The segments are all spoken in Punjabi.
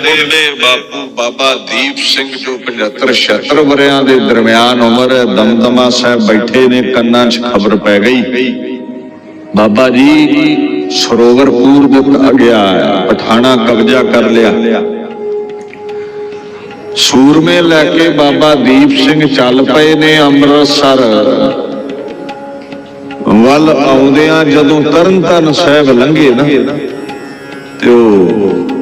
ਦੇ ਬਾਪੂ ਬਾਬਾ ਦੀਪ ਸਿੰਘ ਜੋ 75 76 ਵਰਿਆਂ ਦੇ ਦਰਮਿਆਨ ਉਮਰ ਹੈ, ਦਮਦਮਾ ਸਾਹਿਬ ਬੈਠੇ ਨੇ ਕੰਨਾਂ 'ਚ ਖਬਰ ਪੈ ਗਈ। ਬਾਬਾ ਜੀ ਸਰੋਵਰ ਦਿੱਤਾ ਗਿਆ ਪਠਾਣਾ ਕਬਜ਼ਾ ਕਰ ਲਿਆ। ਸੂਰਮੇ ਲੈ ਕੇ ਬਾਬਾ ਦੀਪ ਸਿੰਘ ਚੱਲ ਪਏ ਨੇ ਅੰਮ੍ਰਿਤਸਰ। ਵੱਲ ਆਉਂਦਿਆਂ ਜਦੋਂ ਤਰਨਤਾਰਨ ਸਾਹਿਬ ਲੰਘੇ ਨਾ ਤੇ ਉਹ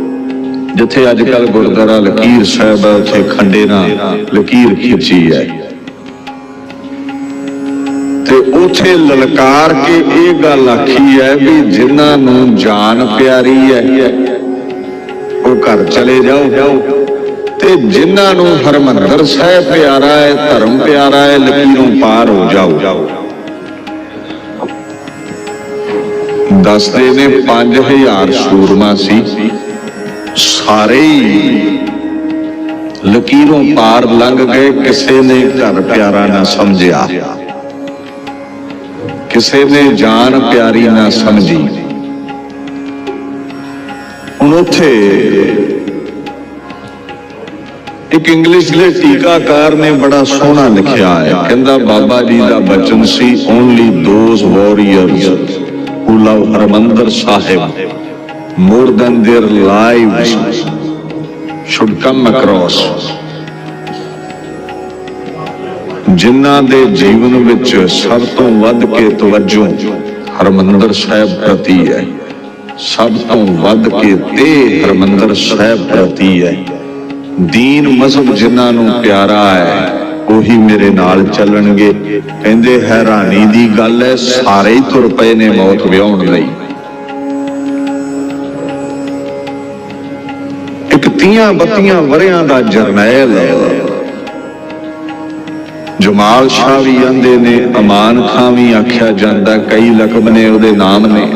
ਜਿੱਥੇ ਅੱਜ ਕੱਲ ਗੁਰਦੁਆਰਾ ਲਕੀਰ ਸਾਹਿਬ ਹੈ ਉੱਥੇ ਖੰਡੇ ਨਾਲ ਲਕੀਰ ਖਿੱਚੀ ਹੈ। ਤੇ ਉਥੇ ਲਲਕਾਰ ਕੇ ਇਹ ਗੱਲ ਆਖੀ ਹੈ ਵੀ ਜਿਨ੍ਹਾਂ ਨੂੰ ਜਾਨ ਪਿਆਰੀ ਹੈ, ਉਹ ਘਰ ਚਲੇ ਜਾਓ। ਤੇ ਜਿਨ੍ਹਾਂ ਨੂੰ ਹਰਮੰਦਰ ਸਾਹਿਬ ਪਿਆਰਾ ਹੈ, ਧਰਮ ਪਿਆਰਾ ਹੈ, ਲਕੀਰੋਂ ਪਾਰ ਹੋ ਜਾਓ। ਦੱਸਦੇ ਨੇ 5000 ਸੂਰਮਾ ਸੀ। ਸਾਰੇ ਹੀ ਲਕੀਰੋਂ ਪਾਰ ਲੰਘ ਗਏ ਕਿਸੇ ਨੇ ਘਰ ਪਿਆਰਾ ਨਾ ਸਮਝਿਆ। ਕਿਸੇ ਨੇ ਜਾਨ ਪਿਆਰੀ ਨਾ ਸਮਝੀ। ਹੁਣ ਉੱਥੇ ਇੱਕ ਇੰਗਲਿਸ਼ ਦੇ ਟੀਕਾਕਾਰ ਨੇ ਬੜਾ ਸੋਹਣਾ ਲਿਖਿਆ ਹੈ। ਕਹਿੰਦਾ, ਬਾਬਾ ਜੀ ਦਾ ਬਚਨ ਸੀ only those warriors who love Harmandar Sahib. More than their lives should come across. ਜਿਨ੍ਹਾਂ ਦੇ ਜੀਵਨ ਵਿੱਚ ਸਭ ਤੋਂ ਵੱਧ ਕੇ ਤਵੱਜੋ ਹਰਮੰਦਰ ਸਾਹਿਬ ਪ੍ਰਤੀ ਹੈ। ਸਭ ਤੋਂ ਵੱਧ ਕੇ ਤੇ ਹਰਮੰਦਰ ਸਾਹਿਬ ਪ੍ਰਤੀ ਹੈ। ਦੀਨ ਮਜ਼ਹਬ ਜਿਨ੍ਹਾਂ ਨੂੰ ਪਿਆਰਾ ਹੈ, ਉਹੀ ਮੇਰੇ ਨਾਲ ਚੱਲਣਗੇ। ਕਹਿੰਦੇ ਹੈਰਾਨੀ ਦੀ ਗੱਲ ਹੈ, ਸਾਰੇ ਹੀ ਤੁਰ ਪਏ ਨੇ ਮੌਤ ਵਿਆਉਣ ਲਈ। ਤੀਆਂ ਬੱਤੀਆਂ ਵਰਿਆਂ ਦਾ ਜਰਨੈਲ। ਜਮਾਲ ਸ਼ਾਹ ਵੀ ਆਂਦੇ ਨੇ, ਅਮਾਨ ਖਾਂ ਵੀ ਆਖਿਆ ਜਾਂਦਾ, ਕਈ ਲਕਬ ਨੇ ਉਹਦੇ ਨਾਮ ਨੇ।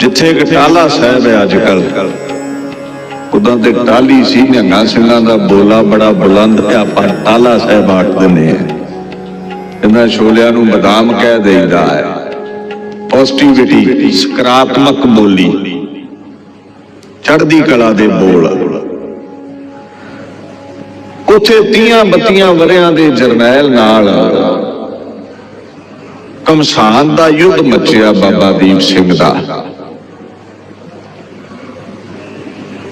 ਜਿੱਥੇ ਇੱਕ ਟਾਲਾ ਸਾਹਿਬ ਹੈ ਅੱਜ ਕੱਲ ਉਦਾਂ ਤੇ ਟਾਲੀ ਸੀ, ਨਿਹੰਗਾਂ ਸਿੰਘਾਂ ਦਾ ਬੋਲਾ ਬੜਾ ਬੁਲੰਦ ਹੈ ਆਪਾਂ ਟਾਲਾ ਸਾਹਿਬ ਆਖ ਦਿੰਦੇ ਆ ਇਹਨਾਂ ਛੋਲਿਆਂ ਨੂੰ ਬਦਾਮ ਕਹਿ ਦੇਈਦਾ ਹੈ। ਪੋਜ਼ਿਟਿਵਿਟੀ ਸਕਾਰਾਤਮਕ ਬੋਲੀ। ਚੜ੍ਹਦੀ ਕਲਾ ਦੇ ਬੋਲ। ਉਥੇ ਤੀਆਂ ਬੱਤੀਆਂ ਵਰਿਆਂ ਦੇ ਜਰਨੈਲ ਨਾਲ। ਕਮਸਾਨ ਦਾ ਯੁੱਧ ਮੱਚਿਆ ਬਾਬਾ ਦੀਪ ਸਿੰਘ ਦਾ।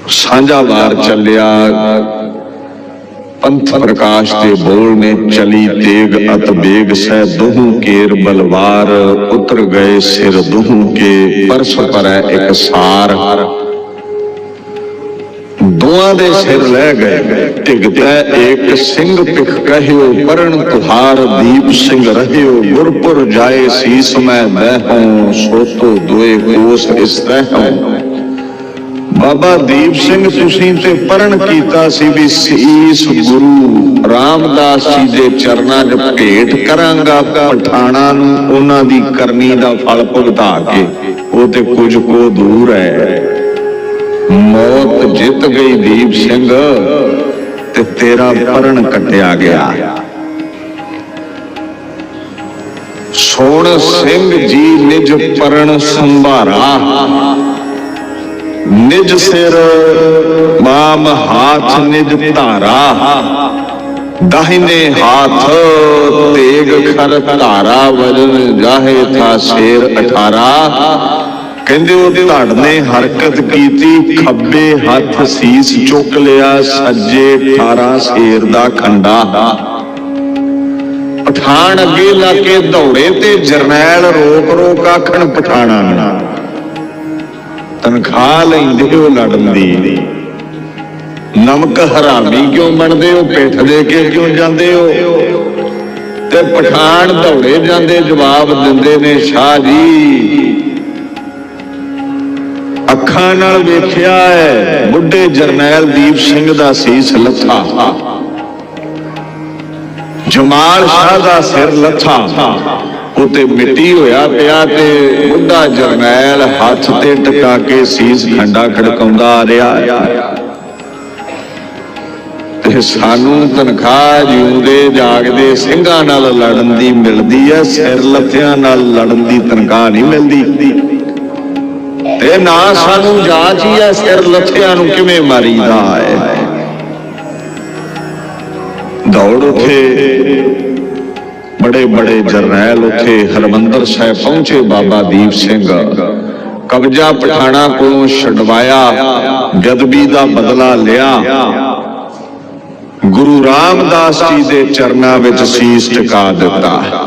ਸਾਂਝਾ ਵਾਰ ਚੱਲਿਆ। ਪੰਥ ਪ੍ਰਕਾਸ਼ ਦੇ ਬੋਲ ਨੇ ਚਲੀ ਤੇਗ ਅਤ ਬੇਗ ਸਹਿ ਦੋਹੂ ਕੇਰ ਬਲਵਾਰ। ਉਤਰ ਗਏ ਸਿਰ ਦੋਹੂ ਕੇ ਪਰਸ ਪਰੈ ਇੱਕ ਸਾਰ। ਦੋਆਂ ਦੇ ਸਿਰ ਲੈ ਗਏ। ਢਿਗਤੈ ਇੱਕ ਸਿੰਘ ਪਿਖ ਕਹਿਓ, ਪਰਣ ਤੁਹਾਰ ਦੀਪ ਸਿੰਘ ਰਹਿਓ। ਗੁਰਪੁਰ ਜਾਏ ਸੀਸ ਮੈਂ ਬਹਿਉ ਸੋਤੋ ਦੁਏ ਕੋਸ ਇਸ ਤਹਿਉ ਬਾਬਾ ਦੀਪ ਸਿੰਘ ਤੁਸੀਂ ਤੇ ਪਰਣ ਕੀਤਾ ਸੀ ਵੀ ਸੀਸ ਗੁਰੂ ਰਾਮਦਾਸ ਜੀ ਦੇ ਚਰਨਾਂ 'ਚ ਭੇਟ ਕਰਾਂਗਾ, ਪਠਾਣਾ ਨੂੰ ਉਹਨਾਂ ਦੀ ਕਰਨੀ ਦਾ ਫਲ ਭੁਗਤਾ ਕੇ। ਉਹ ਤੇ ਕੁਝ ਕੋ ਦੂਰ ਹੈ ਮੌਤ ਜਿੱਤ ਗਈ ਦੀਪ ਸਿੰਘ ਤੇ ਤੇਰਾ ਪਰਣ ਕੱਟਿਆ ਗਿਆ। ਸੋਣ ਸਿੰਘ ਜੀ ਨਿਜ ਪਰਣ ਸੰਭਾਰਾ। ਨਿਜ ਸਿਰ ਮਾਮ ਹਾਥ ਨਿਜ ਧਾਰਾ। ਦਾਹਿਨੇ ਹਾਥ ਤੇਗ ਖਰ ਧਾਰਾ, ਵਜਨ ਜਾਹੇ ਥਾ ਸ਼ੇਰ 18 ਕਹਿੰਦੇ ਉਹ ਧੜ ਨੇ ਹਰਕਤ ਕੀਤੀ, ਖੱਬੇ ਹੱਥ ਸੀਸ ਚੁੱਕ ਲਿਆ, ਸੱਜੇ 18 ਸ਼ੇਰ ਦਾ ਖੰਡਾ। ਪਠਾਨ ਅੱਗੇ ਲਾ ਕੇ ਦੌੜੇ ਤੇ ਜਰਨੈਲ ਰੋਕ ਰੋਕ ਆਖਣ ਪਠਾਣਾ ਨੂੰ, ਤਨਖਾਹ ਲੈਂਦੇ ਹੋ ਲੜਨ ਦੀ। ਨਮਕ ਹਰਾਮੀ ਕਿਉਂ ਬਣਦੇ ਹੋ, ਪਿੱਠ ਦੇ ਕੇ ਕਿਉਂ ਜਾਂਦੇ ਹੋ? ਤੇ ਪਠਾਨ ਦੌੜੇ ਜਾਂਦੇ ਜਵਾਬ ਦਿੰਦੇ ਨੇ, ਸ਼ਾਹ ਜੀ ਅੱਖਾਂ ਨਾਲ ਵੇਖਿਆ ਹੈ, ਬੁੱਢੇ ਜਰਨੈਲ ਦੀਪ ਸਿੰਘ ਦਾ ਸੀਸ ਲੱਥਾ ਜਮਾਲ ਸ਼ਾਹ ਦਾ ਸਿਰ ਲੱਥਾ। ਉਤੇ ਮਿੱਟੀ ਹੋਇਆ ਪਿਆ ਤੇ ਬੁੱਢਾ ਜਰਨੈਲ ਹੱਥ ਤੇ ਟਿਕਾ ਕੇ ਸੀਸ ਖੰਡਾ ਖੜਕਾਉਂਦਾ ਆ ਰਿਹਾ ਤੇ ਸਾਨੂੰ ਤਨਖਾਹ ਜਿਉਂਦੇ ਜਾਗਦੇ ਸਿੰਘਾਂ ਨਾਲ ਲੜਨ ਦੀ ਮਿਲਦੀ ਹੈ, ਸਿਰ ਲੱਥਿਆਂ ਨਾਲ ਲੜਨ ਦੀ ਤਨਖਾਹ ਨਹੀਂ ਮਿਲਦੀ। ਤੇ ਨਾ ਸਾਨੂੰ ਜਾਚ ਹੀ ਐ ਸਿਰ ਲੱਥਿਆਂ ਨੂੰ ਕਿਵੇਂ ਮਾਰੀਦਾ ਹੈ। ਦੌੜ ਉਠੇ ਬੜੇ ਬੜੇ ਜਰਨੈਲ ਉੱਥੇ ਹਰਮੰਦਰ ਸਾਹਿਬ ਪਹੁੰਚੇ ਬਾਬਾ ਦੀਪ ਸਿੰਘ। ਕਬਜ਼ਾ ਪਠਾਣਾ ਕੋਲੋਂ ਛਡਵਾਇਆ, ਗਦਬੀ ਦਾ ਬਦਲਾ ਲਿਆ। ਗੁਰੂ ਰਾਮਦਾਸ ਜੀ ਦੇ ਚਰਨਾਂ ਵਿੱਚ ਸੀਸ ਟਿਕਾ ਦਿੱਤਾ।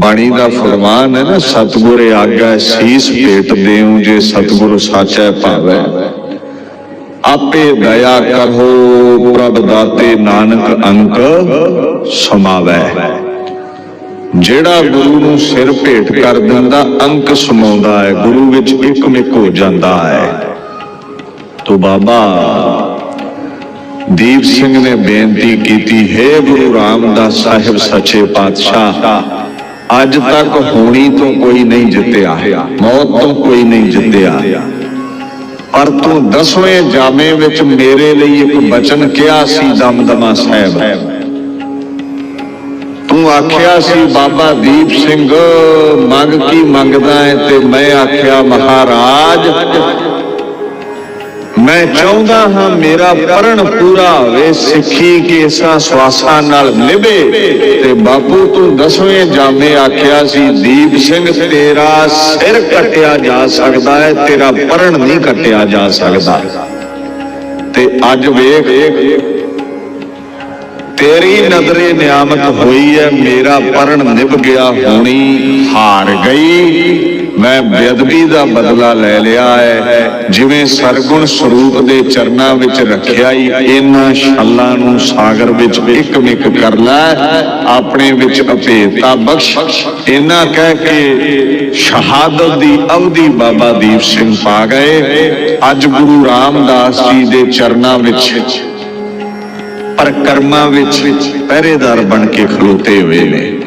ਬਾਣੀ ਦਾ ਫਰਮਾਨ ਹੈ ਨਾ ਸਤਿਗੁਰ ਆਗਾ ਸੀਸ ਭੇਟ ਦੇਉ ਜੇ ਸਤਿਗੁਰ ਸਾਚੈ ਭਾਵੈ। ਆਪੇ ਦਇਆ ਕਰੋ ਪ੍ਰਭ ਦਾਤੇ ਨਾਨਕ ਅੰਕ ਸਮਾਵੈ। ਜਿਹੜਾ ਗੁਰੂ ਨੂੰ ਸਿਰ ਭੇਟ ਕਰ ਦਿੰਦਾ ਅੰਕ ਸਮਾਉਂਦਾ ਹੈ ਗੁਰੂ ਵਿੱਚ ਇੱਕ ਮਿਕ ਹੋ ਜਾਂਦਾ ਹੈ। ਤੋ ਬਾਬਾ ਦੀਪ ਸਿੰਘ ਨੇ ਬੇਨਤੀ ਕੀਤੀ ਹੈ ਗੁਰੂ ਰਾਮਦਾਸ ਸਾਹਿਬ ਸੱਚੇ ਪਾਤਸ਼ਾਹ ਅੱਜ ਤੱਕ ਹੋਣੀ ਤੋਂ ਕੋਈ ਨਹੀਂ ਜਿੱਤਿਆ ਮੌਤ ਤੋਂ ਕੋਈ ਨਹੀਂ ਜਿੱਤਿਆ। ਪਰ ਤੂੰ ਦਸਵੇਂ ਜਾਮੇ ਵਿੱਚ ਮੇਰੇ ਲਈ ਇੱਕ ਬਚਨ ਕਿਹਾ ਸੀ, ਦਮਦਮਾ ਸਾਹਿਬ। ਤੂੰ ਆਖਿਆ ਸੀ, ਬਾਬਾ ਦੀਪ ਸਿੰਘ, ਮੰਗ ਕੀ ਮੰਗਦਾ ਹੈ? ਤੇ ਮੈਂ ਆਖਿਆ, ਮਹਾਰਾਜ ਮੈਂ ਚਾਹੁੰਦਾ ਹਾਂ ਮੇਰਾ ਪਰਣ ਪੂਰਾ ਹੋਵੇ, ਸਿੱਖੀ ਕੇਸਾਂ ਸਵਾਸਾਂ ਨਾਲ ਨਿਭੇ ਤੇ ਬਾਪੂ ਤੂੰ ਦਸਵੇਂ ਜਾਮੇ ਆਖਿਆ ਸੀ, ਦੀਪ ਸਿੰਘ ਤੇਰਾ ਸਿਰ ਕੱਟਿਆ ਜਾ ਸਕਦਾ ਹੈ, ਤੇਰਾ ਪਰਣ ਨਹੀਂ ਕੱਟਿਆ ਜਾ ਸਕਦਾ। ਤੇ ਅੱਜ ਵੇਖ, ਤੇਰੀ ਨਜ਼ਰੇ ਨਿਆਮਤ ਹੋਈ ਹੈ, ਮੇਰਾ ਪਰਣ ਨਿਭ ਗਿਆ, ਹੋਣੀ ਹਾਰ ਗਈ। ਮੈਂ ਬੇਅਦਬੀ ਦਾ ਬਦਲਾ ਲੈ ਲਿਆ ਹੈ। ਜਿਵੇਂ ਸਰਗੁਣ ਸਰੂਪ ਦੇ ਚਰਨਾਂ ਵਿੱਚ ਰੱਖਿਆ ਹੀ ਇਹਨਾਂ ਛੱਲਾਂ ਨੂੰ ਸਾਗਰ ਵਿੱਚ ਇੱਕ ਮਿਕ ਕਰ ਲੈ ਆਪਣੇ ਵਿੱਚ ਅਭੇਦਤਾ ਬਖਸ਼। ਇਹਨਾਂ ਕਹਿ ਕੇ ਸ਼ਹਾਦਤ ਦੀ ਅਵਧੀ ਬਾਬਾ ਦੀਪ ਸਿੰਘ ਪਾ ਗਏ। ਅੱਜ ਗੁਰੂ ਰਾਮਦਾਸ ਜੀ ਦੇ ਚਰਨਾਂ ਵਿੱਚ ਪਰ ਕਰਮਾਂ ਵਿੱਚ ਪਹਿਰੇਦਾਰ ਬਣ ਕੇ ਖਲੋਤੇ ਹੋਏ ਨੇ।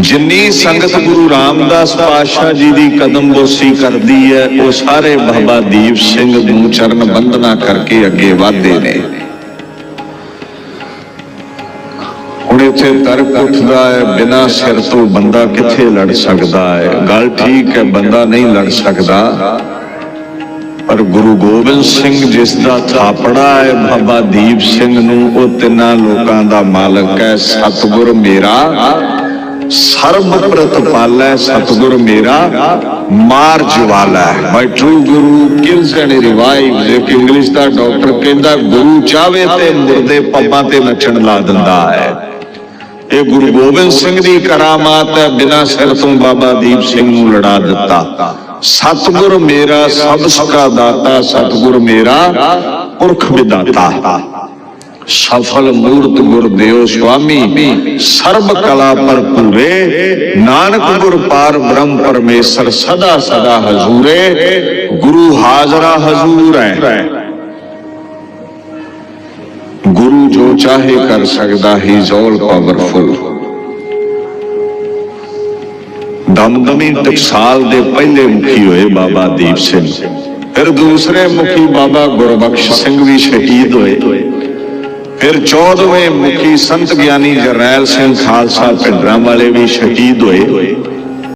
ਜਿੰਨੀ ਸੰਗਤ ਗੁਰੂ ਰਾਮਦਾਸ ਪਾਤਸ਼ਾਹ ਜੀ ਦੀ ਕਦਮ ਬੋਸੀ ਕਰਦੀ ਹੈ, ਉਹ ਸਾਰੇ ਬਾਬਾ ਦੀਪ ਸਿੰਘ ਨੂੰ ਚਰਨ ਬੰਦਨਾ ਕਰਕੇ ਅੱਗੇ ਵਧਦੇ ਨੇ। ਹੁਣ ਇੱਥੇ ਤਰਕ ਉੱਠਦਾ ਹੈ, ਬਿਨਾ ਸਿਰ ਤੋਂ ਬੰਦਾ ਕਿੱਥੇ ਲੜ ਸਕਦਾ ਹੈ? ਗੱਲ ਠੀਕ ਹੈ, ਬੰਦਾ ਨਹੀਂ ਲੜ ਸਕਦਾ। ਪਰ ਗੁਰੂ ਗੋਬਿੰਦ ਸਿੰਘ ਜਿਸ ਦਾ ਥਾਪੜਾ ਹੈ, ਬਾਬਾ ਦੀਪ ਸਿੰਘ ਨੂੰ, ਉਹ ਤਿੰਨਾਂ ਲੋਕਾਂ ਦਾ ਮਾਲਕ ਹੈ। ਸਤਿਗੁਰ ਮੇਰਾ। ਸਰਬ ਪ੍ਰਤਪਾਲੈ ਸਤਿਗੁਰ ਮੇਰਾ, ਮਾਰ ਜਵਾਲਾ। ਹੈ ਬਾਈ true guru kills and revive ਜੇ ਇੰਗਲਿਸ਼ ਦਾ ਡਾਕਟਰ ਕਹਿੰਦਾ, ਗੁਰੂ ਚਾਵੇ ਤੇ ਮੁਰਦੇ ਪੱਬਾਂ ਤੇ ਨੱਚਣ ਲਾ ਦਿੰਦਾ ਹੈ। ਇਹ ਗੁਰੂ ਗੋਬਿੰਦ ਸਿੰਘ ਦੀ ਕਰਾਮਾਤ ਹੈ, ਬਿਨਾਂ ਸਿਰ ਤੋਂ ਬਾਬਾ ਦੀਪ ਸਿੰਘ ਨੂੰ ਲੜਾ ਦਿੱਤਾ। ਸਤਿਗੁਰ ਮੇਰਾ, ਸਭ ਸੁਖਾ ਦਾਤਾ, ਸਤਿਗੁਰ ਮੇਰਾ, ਪੁਰਖ ਵਿਦਾਤਾ। ਸਫਲ ਮੂਰਤ ਗੁਰਦੇਵ ਸੁਆਮੀ ਸਰਬ ਕਲਾ ਭਰਪੂਰੇ ਨਾਨਕ ਗੁਰ ਪਾਰ ਬ੍ਰਹਮ ਪਰਮੇਸ਼ਰ ਸਦਾ ਸਦਾ ਹਜ਼ੂਰੇ ਗੁਰੂ ਹਾਜ਼ਰਾ ਹਜ਼ੂਰ ਹੈ ਗੁਰੂ ਜੋ ਚਾਹੇ ਕਰ ਸਕਦਾ ਹੀ ਆਲ ਪਾਵਰਫੁਲ ਦਮਦਮੀ ਟਕਸਾਲ ਦੇ ਪਹਿਲੇ ਮੁਖੀ ਹੋਏ ਬਾਬਾ ਦੀਪ ਸਿੰਘ ਫਿਰ ਦੂਸਰੇ ਮੁਖੀ ਬਾਬਾ ਗੁਰਬਖਸ਼ ਸਿੰਘ ਵੀ ਸ਼ਹੀਦ ਹੋਏ ਫਿਰ 14ਵੇਂ ਮੁਖੀ ਸੰਤ ਗਿਆਨੀ ਜਰਨੈਲ ਸਿੰਘ ਖਾਲਸਾ ਪਿੰਡਰਾਂ ਵਾਲੇ ਵੀ ਸ਼ਹੀਦ ਹੋਏ।